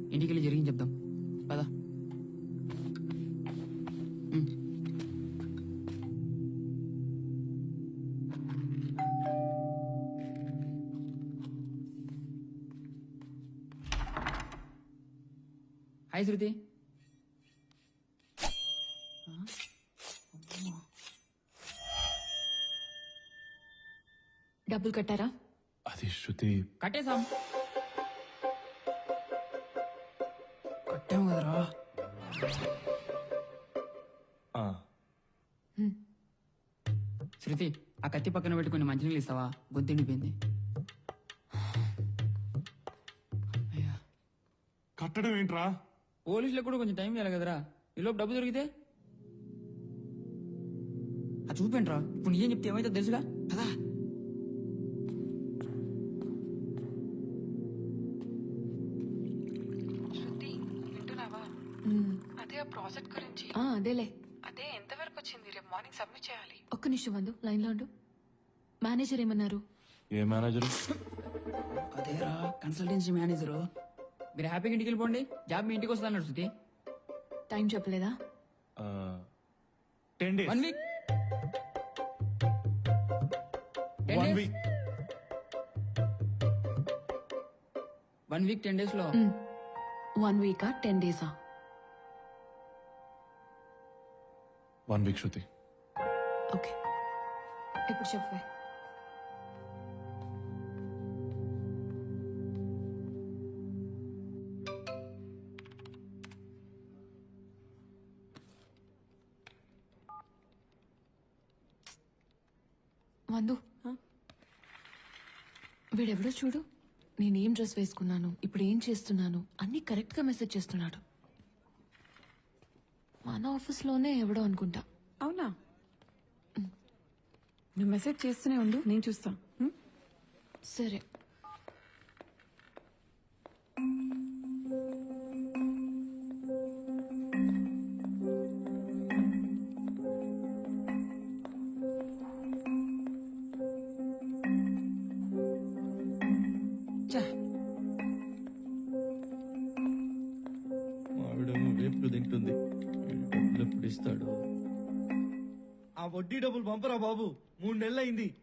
ఇంటికి వెళ్ళి జరిగింది చెప్దాం. పదా. హాయ్ శృతి. డబ్బులు కట్టారా? అది శృతి. కట్టేసాం కట్టాం కదరా శృతి ఆ కత్తి పక్కన పెట్టుకుని మంచినీళ్ళు ఇస్తావా? గొంతెండిపోయింది అయ్యా. కట్టడం ఏంట్రా? పోలీసులకు కూడా కొంచెం టైం ఇవ్వాలి కదరా. ఈలోపు డబ్బు దొరికితే? అది చూపండిరా. ఇప్పుడు నిజం చెప్తే ఏమైతే తెలుసుగా? కదా ప్రాజెక్ట్ గురించి. ఆ, అదేలే. అదే ఎంతవరకు వచ్చింది? రేపు మార్నింగ్ సబ్మిట్ చేయాలి. ఒక్క నిమిషం వందు లైన్లో ఉండు. మేనేజర్ ఏమన్నారు? ఏ మేనేజర్? అదేరా కన్సల్టెన్సీ మేనేజరు. మీరు హ్యాపీగా ఇంటికి వెళ్ళిపోండి. జాబ్ మీ ఇంటికి వస్తా అన్నాడు శృతి. టైం చెప్పలేదా? Ten days. One week. Ten one days. Week. One week ten డేస్లో వన్ వీకా టెన్ డేసా? వన్ వీక్ శృతి ఓకే ఇప్పుడు చెప్పే వందు వీడెవడో చూడు. నేనేం డ్రెస్ వేసుకున్నాను. ఇప్పుడు ఏం చేస్తున్నాను. అన్ని కరెక్ట్గా మెసేజ్ చేస్తున్నాడు. మన ఆఫీస్లోనే ఎవడో అనుకుంటా. అవునా? నువ్వు మెసేజ్ చేస్తూనే ఉండు నేను చూస్తా? సరే. వడ్డీ డబ్బులు పంపరా బాబు. మూడు నెలలు అయింది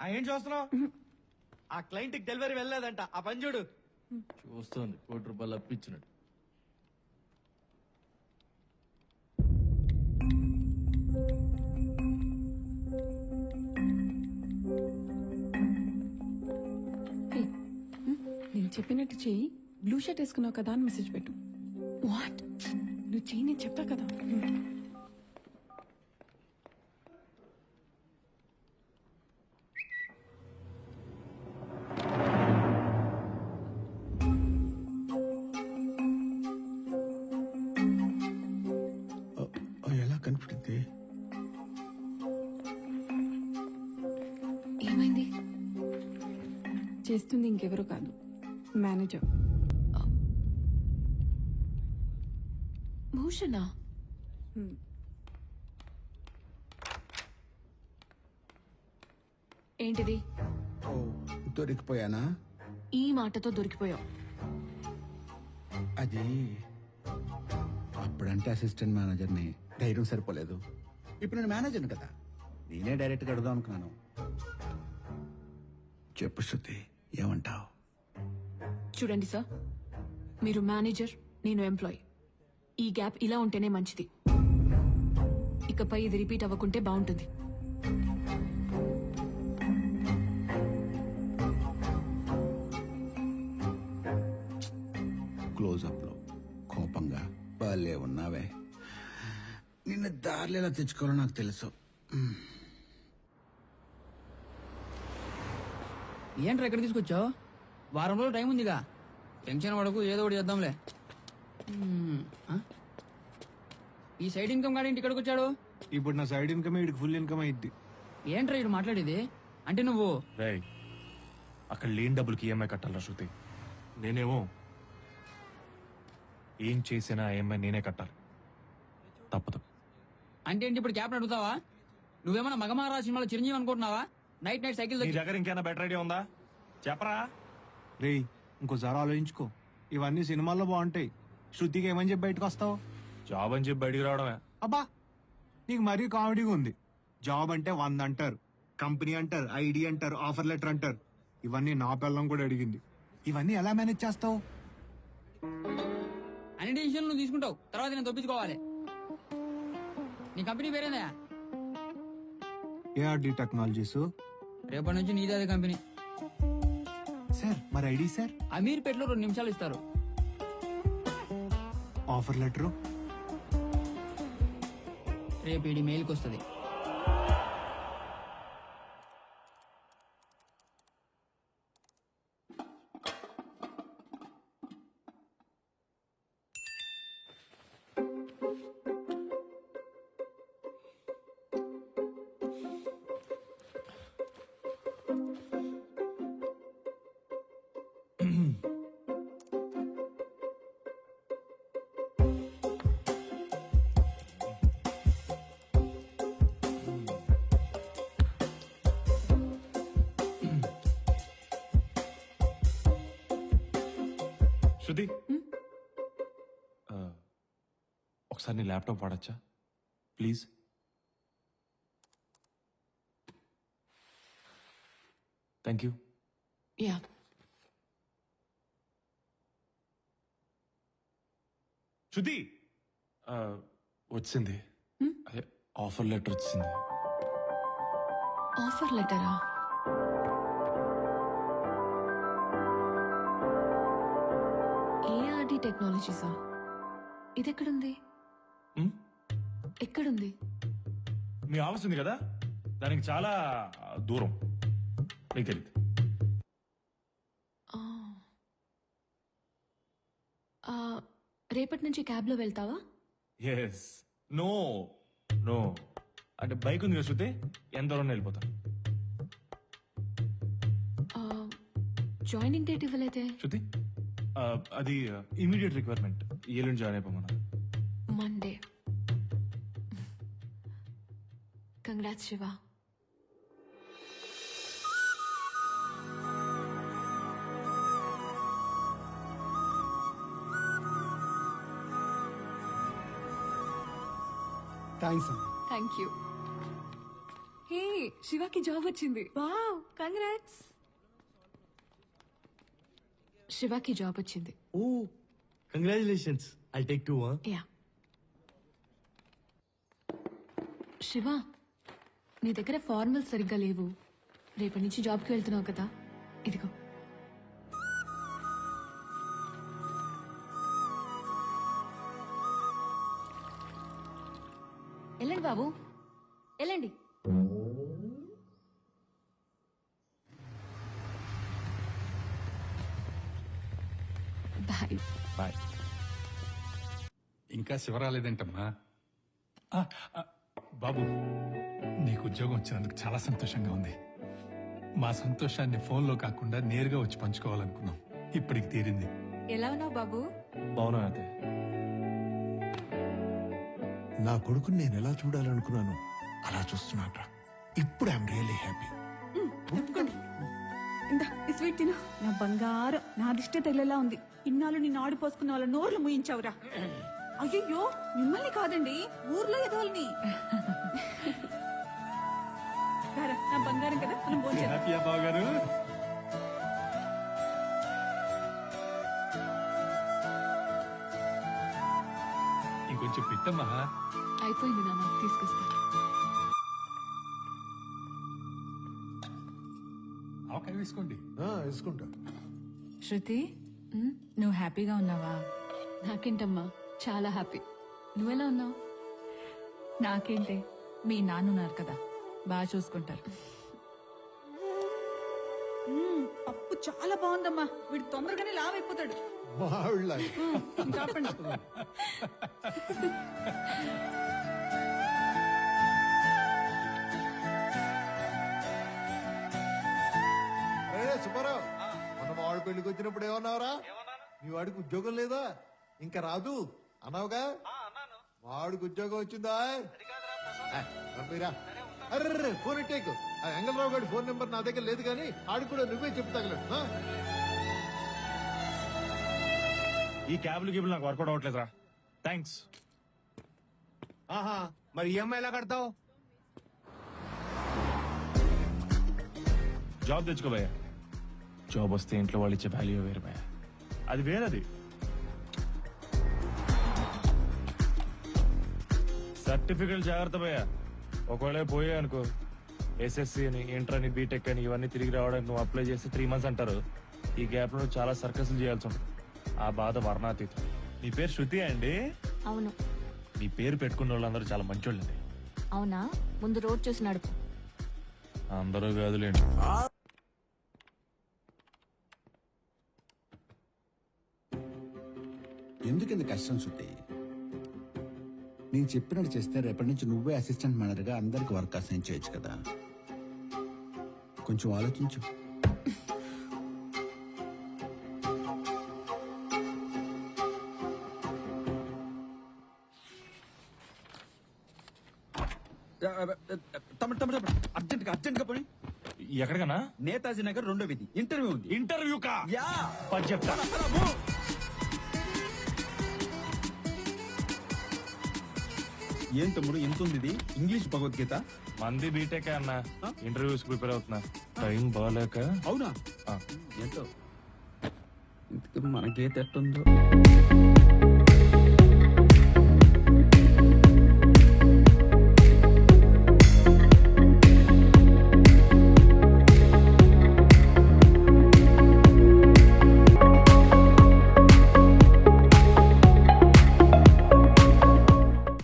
ఆ ఏం చూస్తున్నావు? ఆ క్లయింట్కి డెలివరీ వెళ్ళలేదంట. ఆ పని చూడు. చూస్తోంది. కోటి రూపాయలు అప్పించినట్టు? నేను చెప్పినట్టు చెయ్యి బ్లూ షర్ట్ వేసుకున్నావు కదా అని మెసేజ్ పెట్టు. వాట్? నువ్వు చెయ్యి నేను చెప్పా కదా. కనిపెట్టింది ఏమైంది? చేస్తుంది ఇంకెవరో కాదు. మేనేజర్. భూషణ? ఏంటిది? ఓ దొరికిపోయానా? ఈ మాటతో దొరికిపోయావు. అది అప్పుడంటే అసిస్టెంట్ మేనేజర్ని ధైర్యం సరిపోలేదు. ఇప్పుడు నేను మేనేజర్ని కదా? నేనే డైరెక్ట్గా అడుగుదాం అనుకున్నాను. చెప్పు శృతి ఏమంటావు? చూడండి సార్ మీరు మేనేజర్ నేను ఎంప్లాయ్. ఈ గ్యాప్ ఇలా ఉంటేనే మంచిది. ఇకపై ఇది రిపీట్ అవ్వకుంటే బాగుంటుంది. క్లోజప్లో కోపంగా భలే ఉన్నావే. నిన్ను దారిలో ఎలా తెచ్చుకోవాలో నాకు తెలుసు. ఏంట్రా ఎక్కడ తీసుకొచ్చావు? వారం రోజులు టైం ఉందిగా. టెన్షన్ పడకు ఏదో ఒకటి చేద్దాంలే. మ్మ్, ఆ? ఈ సైడ్ ఇన్కమ్ గాడి ఇక్కడికి వచ్చాడు? ఇప్పుడు నా సైడ్ ఇన్కమ్ వీడికి ఫుల్ ఇన్కమ్ అయింది ఏంట్రా ఇటు మాట్లాడేది? అంటే నువ్వు? రేయ్ అక్కడ లేని డబ్బులకి ఈఎంఐ కట్టాలరా శృతి. నేనేమో? ఏం చేసినా ఈఎంఐ నేనే కట్టాలి. తప్పదు. అంటే ఏంటి ఇప్పుడు క్యాప్ అడుగుతావా? నువ్వేమన్నా మగమారా సినిమాలో చిరంజీవి అనుకుంటున్నావా? నైట్ నైట్ సైకిల్ నీ దగ్గర ఇంకేమైనా బెటర్ ఐడియా ఉందా? చెప్పరా? రేయ్ ఇంకోసారి ఆలోచించుకో. ఇవన్నీ సినిమాల్లో బాగుంటాయి. శృతికి ఏమని చెప్పి బయటకు వస్తావు? జాబ్ అని చెప్పి బయటికి రావడమే. అబ్బా నీకు మరీ కామెడీగా ఉంది. జాబ్ అంటే వంద అంటారు. కంపెనీ అంటారు. ఐడి అంటారు. ఆఫర్ లెటర్ అంటారు. ఇవన్నీ నా పిల్లం కూడా అడిగింది. ఇవన్నీ ఎలా మేనేజ్ చేస్తావు? అన్ని డిసిషన్ నువ్వు తీసుకుంటావు. తర్వాత నేను తప్పించుకోవాలి. నీ కంపెనీ పేరేందా ఏఆర్డి టెక్నాలజీస్. రేపటి నుంచి నీదే అదే కంపెనీ. సార్ మరి ఐడి సార్? అమీర్ పెట్లో రెండు నిమిషాలు ఇస్తారు. Offer letter? రేపు ఇది మెయిల్కి వస్తుంది. శృతి? ఆ, ఒకసారి నీ ల్యాప్టాప్ వాడచ్చా? Please. Thank you. Yeah. Shruti! ఆ, వచ్చింది. అదే ఆఫర్ లెటర్ వచ్చింది. ఆఫర్ లెటరా? ఏఆర్డి టెక్నాలజీసా? ఇది ఎక్కడుంది హ్మ్? ఎక్కడుంది? మీ ఆఫీస్ ఉంది కదా? దానికి చాలా దూరం. నీకు తెలియదు ఆ. ఆ, రేపటి నుంచి క్యాబ్లో వెళ్తావా? ఎస్ నో నో అంటే బైక్ ఉంది కదా శృతి? ఎంత దూరం వెళ్ళిపోతా? ఆ, జాయినింగ్ డేట్ ఇవ్వలేదే. శృతి? అది ఇమీడియట్ రిక్వైర్మెంట్ ఏలుండి join అయిపోమన్నా. Monday congrats Shiva thanks thank you hey శివకి job వచ్చింది. వావ్ కంగ్రాట్స్ శివకి జాబ్ వచ్చింది. ఓ congratulations I take two yeah. Shiva నీ దగ్గర ఫార్మల్స్ సరిగ్గా లేవు. రేపటి నుంచి జాబ్కి వెళ్తున్నావు కదా. ఇదిగో. వెళ్ళండి బాబు. వెళ్ళండి బాయ్ బాయ్. ఇంకా శివ రాలేదేంటమ్మా బాబు నీకు ఉద్యోగం వచ్చినందుకు చాలా సంతోషంగా ఉంది. మా సంతోషాన్ని ఫోన్లో కాకుండా నేరుగా వచ్చి పంచుకోవాలనుకున్నాం. ఇప్పటికి తీరింది. ఎలా ఉన్నావు బాబు? బాగున్నా నా కొడుకుని నేను ఎలా చూడాలనుకున్నాను అలా చూస్తున్నాను ఇప్పుడు ఐఎమ్ రియలీ హ్యాపీ. ఇందా ఈ స్వీట్ తిను. నా బంగారం నా దిష్టే తగిలేలా ఉంది. ఇన్నాళ్ళు నిన్ను ఆడిపోసుకున్న వాళ్ళ నోర్లు ముయించావురా. అయ్యయ్యో మిమ్మల్ని కాదండి ఊర్లో ఎదవాలని నా బంగారం కదా మనం భోంచేద్దాం. హ్యాపీయా గారు ఇంకొంచెం పెట్టమ్మా. అయిపోయింది నాన్న తీసుకొస్తా. ఆవకాయ వేసుకోండి. వేసుకుంటా. శృతి? నువ్వు హ్యాపీగా ఉన్నావా? నాకేంటమ్మా చాలా హ్యాపీ. నువ్వెలా ఉన్నావు? నాకేంటే మీ నాన్నున్నారు కదా బాగా చూసుకుంటారు. పప్పు చాలా బాగుందమ్మా. వీడు తొందరగానే లావ్ అయిపోతాడు సుబ్బారావు వచ్చినప్పుడు ఏమన్నావురా? నీ వాడికి ఉద్యోగం లేదా? ఇంకా రాదు. అన్నావుగా? వాడికి ఉద్యోగం వచ్చిందా. అర్రే ఫోన్ ఇట్టేకు ఆ ఎంగళరావు గారి ఫోన్ నెంబర్ నా దగ్గర లేదు కానీ ఆడికి కూడా నువ్వే చెప్పు తగలడు? ఈ క్యాబ్లు గిబ్లు నాకు వర్కౌట్ అవ్వట్లేదురా. థ్యాంక్స్ ఆహా మరి ఈఎంఐ ఎలా కడతావు? జాబ్ తెచ్చుకో భయ్యా. జాబ్ వస్తే ఇంట్లో వాళ్ళు ఇచ్చే వాల్యూ వేరు భయ్యా అది వేరది. సర్టిఫికెట్ జాగ్రత్త భయ్యా. ఒకవేళ పోయా అనుకో ఎస్ఎస్సి అని ఇంటర్ అని బీటెక్ అని ఇవన్నీ తిరిగి రావడానికి నువ్వు అప్లై చేస్తే త్రీ మంత్స్ అంటారు. ఈ గ్యాప్లో చాలా సర్కస్లు చేయాల్సి ఉంటుంది. ఆ బాధ వర్ణాతీతం మీ పేరు శృతి అండి? అవును. మీ పేరు పెట్టుకున్న వాళ్ళందరూ చాలా మంచోళ్ళండి. అవునా? ముందు రోడ్ చూసి నడుపు. అందరూ కాదులేండి. ఎందుకు ఇంత కష్టం శృతి నేను చెప్పినట్టు చేస్తే రేపటి నుంచి నువ్వే అసిస్టెంట్ మేనేజర్గా అందరికి వర్క్ అసైన్ చేయొచ్చు కదా. కొంచెం ఆలోచించు. తమ్ముడు తమ్ముడు అర్జెంట్గా అర్జెంట్గా పోనీ. ఎక్కడికన్నా? నేతాజీ నగర్ రెండో వీధి. ఇంటర్వ్యూ ఉంది. ఇంటర్వ్యూ కా? యా. పది చెప్తా. ఏం తమ్ముడు? ఎంత ఉంది ఇది ఇంగ్లీష్ భగవద్గీత? మంది బీటెక్ అన్న. ఇంటర్వ్యూస్ ప్రిపేర్ అవుతున్నా. టైం బాగాలేక అవునా? ఆ. ఎంతో ఇంతకీ మన గీత ఎట్టుందో